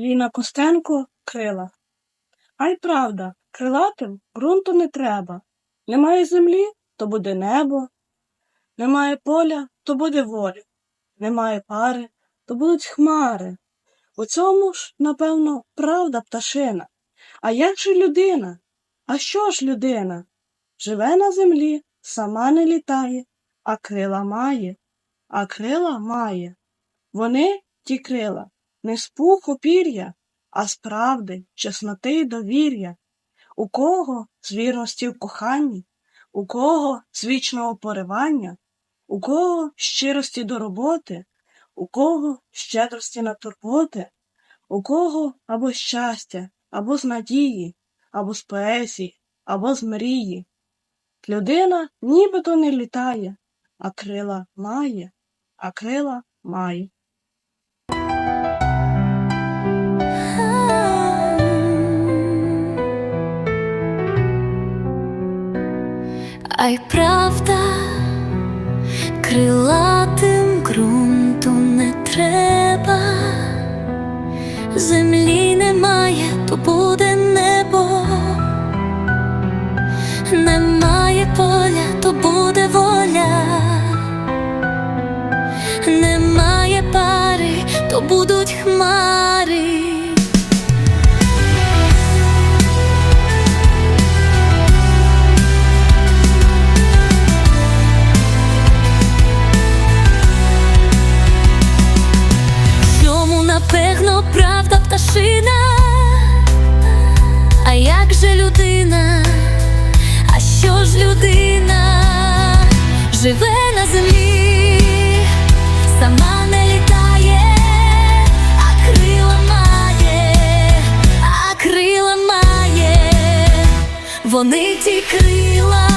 Ліна Костенко крила. А правда, крилатим ґрунту не треба. Немає землі, то буде небо. Немає поля, то буде воля. Немає пари, то будуть хмари. У цьому ж, напевно, правда пташина. А як же людина? А що ж людина? Живе на землі, сама не літає, а крила має, а крила має. Вони, ті крила, не з пуху пір'я, а з правди, чесноти й довір'я. У кого з вірності в коханні, у кого з вічного поривання, у кого щирості до роботи, у кого щедрості на турботи, у кого або щастя, або з надії, або з поезії, або з мрії. Людина нібито не літає, а крила має, а крила має. А й правда, крилатим ґрунту не треба, землі немає, то буде небо, немає поля, то буде воля, немає пари, то будуть хмари. вони ті крила.